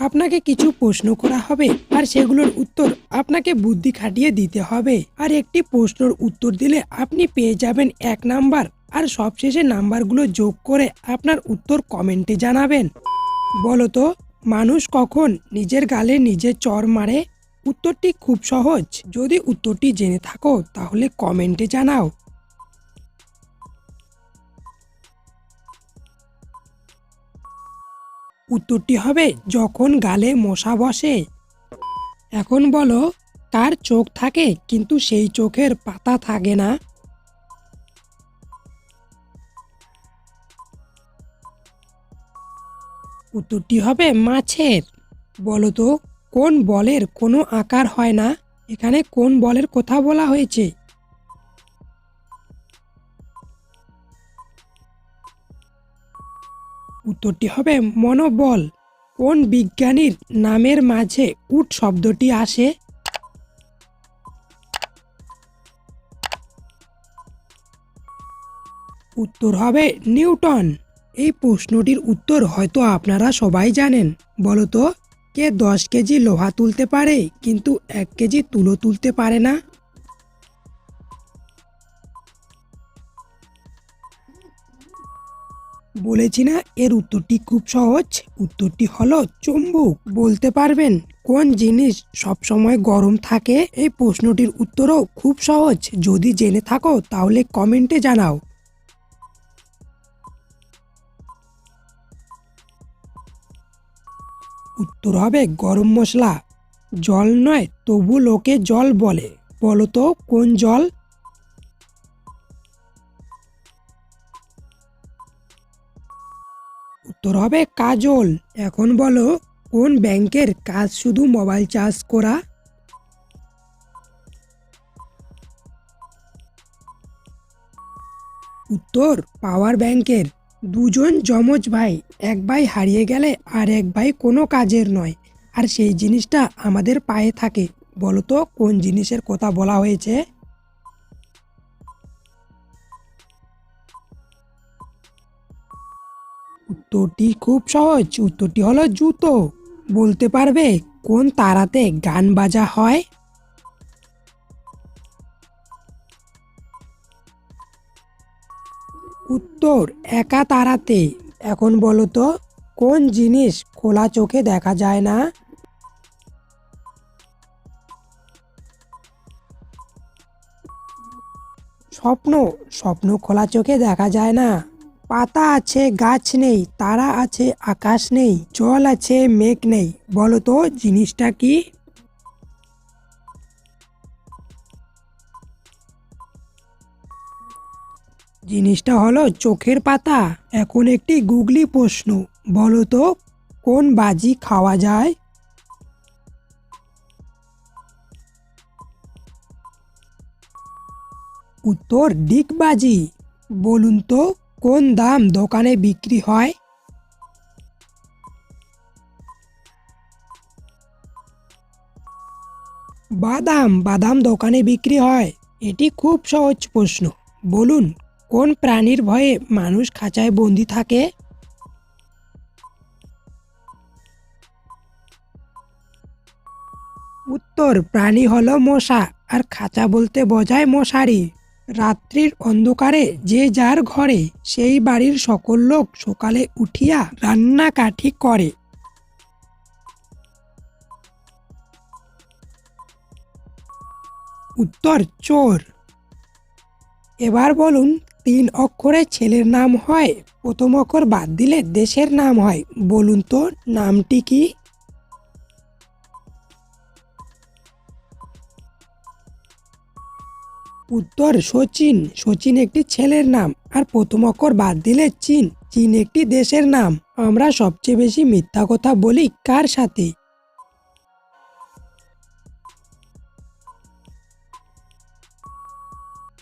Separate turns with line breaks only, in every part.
আপনাকে কিছু প্রশ্ন করা হবে আর সেগুলোর উত্তর আপনাকে বুদ্ধি খাটিয়ে দিতে হবে। আর একটি প্রশ্নের উত্তর দিলে আপনি পেয়ে যাবেন এক নাম্বার। আর সবশেষে নাম্বারগুলো যোগ করে আপনার উত্তর কমেন্টে জানাবেন। বলো তো মানুষ কখন নিজের গালে নিজে চর মারে? উত্তরটি খুব সহজ। যদি উত্তরটি জেনে থাকো, তাহলে কমেন্টে জানাও। উত্তরটি হবে যখন গালে মশা বসে। এখন বলো, কার চোখ থাকে কিন্তু সেই চোখের পাতা থাকে না? উত্তরটি হবে মাছের। বলো তো, কোন বলের কোনো আকার হয় না? এখানে কোন বলের কথা বলা হয়েছে? উত্তরটি হবে মনোবল। কোন বিজ্ঞানীর নামের মাঝে উট শব্দটি আসে? উত্তর হবে নিউটন। এই প্রশ্নটির উত্তর হয়তো আপনারা সবাই জানেন। বলো তো কে দশ কেজি লোহা তুলতে পারে, কিন্তু এক কেজি তুলো তুলতে পারে না? বলেছি না, এর উত্তরটি খুব সহজ। উত্তরটি হলো চুম্বক। বলতে পারবেন, কোন জিনিস সব সময় গরম থাকে? এই প্রশ্নটির উত্তরও খুব সহজ। যদি জেনে থাকো, তাহলে কমেন্টে জানাও। উত্তর হবে গরম মশলা। জল নয়, তবু লোকে জল বলে। বলো তো, কোন জল? উত্তর হবে কাজল। এখন বলো, কোন ব্যাংকের কাজ শুধু মোবাইল চার্জ করা? উত্তর, পাওয়ার ব্যাংকের। দুজন যমজ ভাই, এক ভাই হারিয়ে গেলে আর এক ভাই কোনো কাজের নয়। আর সেই জিনিসটা আমাদের পায়ে থাকে। বলো তো, কোন জিনিসের কথা বলা হয়েছে? উত্তরটি খুব সহজ। উত্তরটি হলো জুতো। বলতে পারবে কোন তারাতে গান বাজা হয়? উত্তর, একা তারাতে। এখন বলো তো, কোন জিনিস খোলা চোখে দেখা যায় না? স্বপ্ন স্বপ্ন খোলা চোখে দেখা যায় না। পাতা আছে, গাছ নেই, তারা আছে, আকাশ নেই, জল আছে, মেঘ নেই। বলো তো, জিনিসটা কি? জিনিসটা হলো চোখের পাতা। এখন একটি গুগলি প্রশ্ন, বলো তো, কোন বাজি খাওয়া যায়? উত্তর, ডিগবাজি। বলুন তো। কোন দাম দোকানে বিক্রি হয়? বাদাম বাদাম দোকানে বিক্রি হয়। এটি খুব সহজ প্রশ্ন। বলুন, কোন প্রাণীর ভয়ে মানুষ খাঁচায় বন্দি থাকে? উত্তর, প্রাণী হলো মশা, আর খাঁচা বলতে বোঝায় মশারি। রাত্রির অন্ধকারে যে যার ঘরে সেই বাড়ির সকল লোক সকালে উঠিয়া রান্না কাঠি করে। উত্তর, চোর। এবার বলুন, তিন অক্ষরে ছেলের নাম হয়, প্রথম অক্ষর বাদ দিলে দেশের নাম হয়। বলুন তো, নামটি কি? উত্তর সচিন সচিন একটি ছেলের নাম। আর প্রথম অক্ষর বাদ দিলে চীন। চীন একটি দেশের নাম। আমরা সবচেয়ে বেশি মিথ্যা কথা বলি কার সাথে?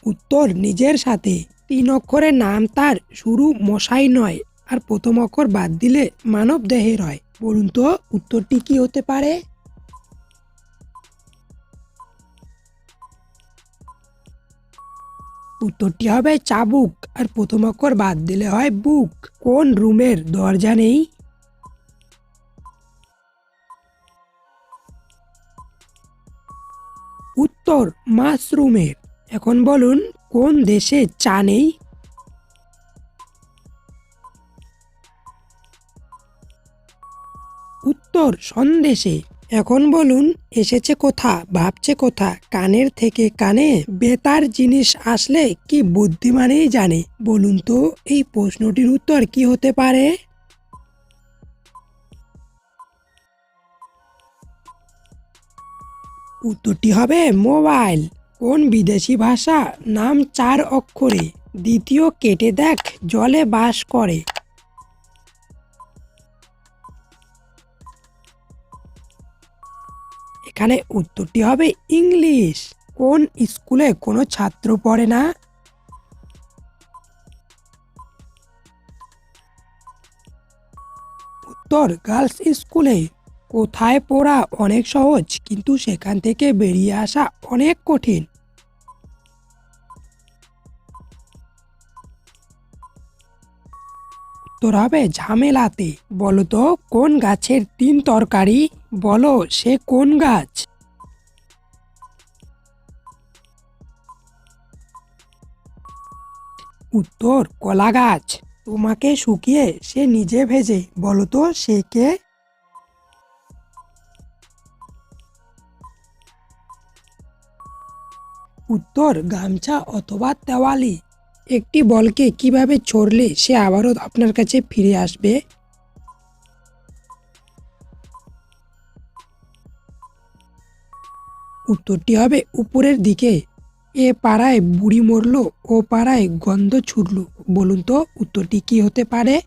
উত্তর নিজের সাথে। তিন অক্ষরের নাম তার শুরু মশাই নয়। আর প্রথম অক্ষর বাদ দিলে মানব দেহের হয় বলুন তো, উত্তরটি কি হতে পারে? উত্তরটি হবে চাবুক, আর প্রথম অক্ষর বাদ দিলে হয় বুক। কোন রুমের দরজা নেই? উত্তর মাশরুমের এখন বলুন, কোন দেশে চা নেই? উত্তর, সন্দেশে। এখন বলুন, এসেছে কোথা, ভাবছে কোথা, কানের থেকে কানে বেতার জিনিস আসলে কি বুদ্ধিমানেই জানে? বলুন তো, এই প্রশ্নটির উত্তর কি হতে পারে? উত্তরটি হবে মোবাইল। কোন বিদেশি ভাষা নাম চার অক্ষরে? দ্বিতীয় কেটে দেখ, জলে বাস করে। এখানে উত্তরটি হবে ইংলিশ। কোন স্কুলে কোনো ছাত্র পড়ে না? উত্তর, গার্লস স্কুলে। কোথায় পড়া অনেক সহজ, কিন্তু সেখান থেকে বেরিয়ে আসা অনেক কঠিন। উত্তর হবে ঝামেলাতে। বলো তো কোন গাছের তিন তরকারি? বলো, সে কোন গাছ? উত্তর, কলা গাছ। তোমাকে শুকিয়ে সে নিজে ভেজে, বলো তো সে কে? উত্তর, গামছা অথবা তেওয়ালি। একটি বলকে কীভাবে ছড়লে সে আবারও আপনার কাছে ফিরে আসবে? উত্তরটি হবে উপরের দিকে। এ পাড়ায় বুড়ি মরলো, ও পাড়ায় গন্ধ ছুটলো। বলুন তো, উত্তরটি কি হতে পারে?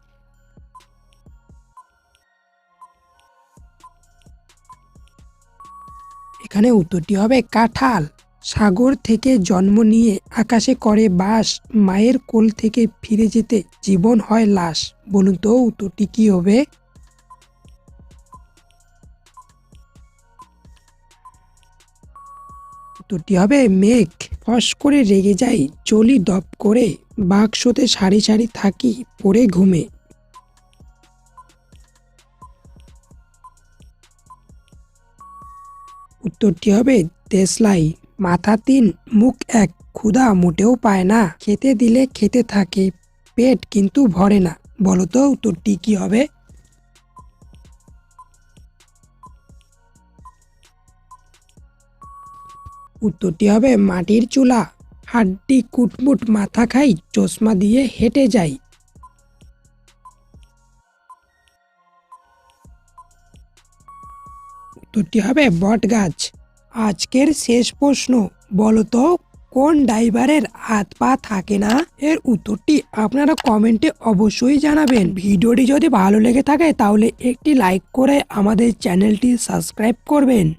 এখানে উত্তরটি হবে কাঁঠাল। সাগর থেকে জন্ম নিয়ে আকাশে করে বাস মায়ের কোল থেকে ফিরে যেতে জীবন হয় লাশ। বলুন তো, উত্তরটি কি হবে? উত্তরটি হবে মেঘ। ফস করে রেগে যাই, চলি দপ করে, বাক্সতে সারি সারি থাকি পরে ঘুমে। উত্তরটি হবে দেশলাই মাথা তিন, মুখ এক, ক্ষুধা মোটেও পায় না। খেতে দিলে খেতে থাকে, পেট কিন্তু ভরে না। বলতো উত্তরটি কি হবে? উত্তরটি হবে, মাটির চুলা। হাড্ডি কুটমুট মাথা খাই, চশমা দিয়ে হেঁটে যাই। উত্তরটি হবে, বট গাছ। আজকের শেষ প্রশ্ন বলতো কোন ড্রাইভারের হাত পা থাকে না? এর উত্তরটি আপনারা কমেন্টে অবশ্যই জানাবেন। ভিডিওটি যদি ভালো লেগে থাকে, তাহলে একটি লাইক করে আমাদের চ্যানেলটি সাবস্ক্রাইব করবেন।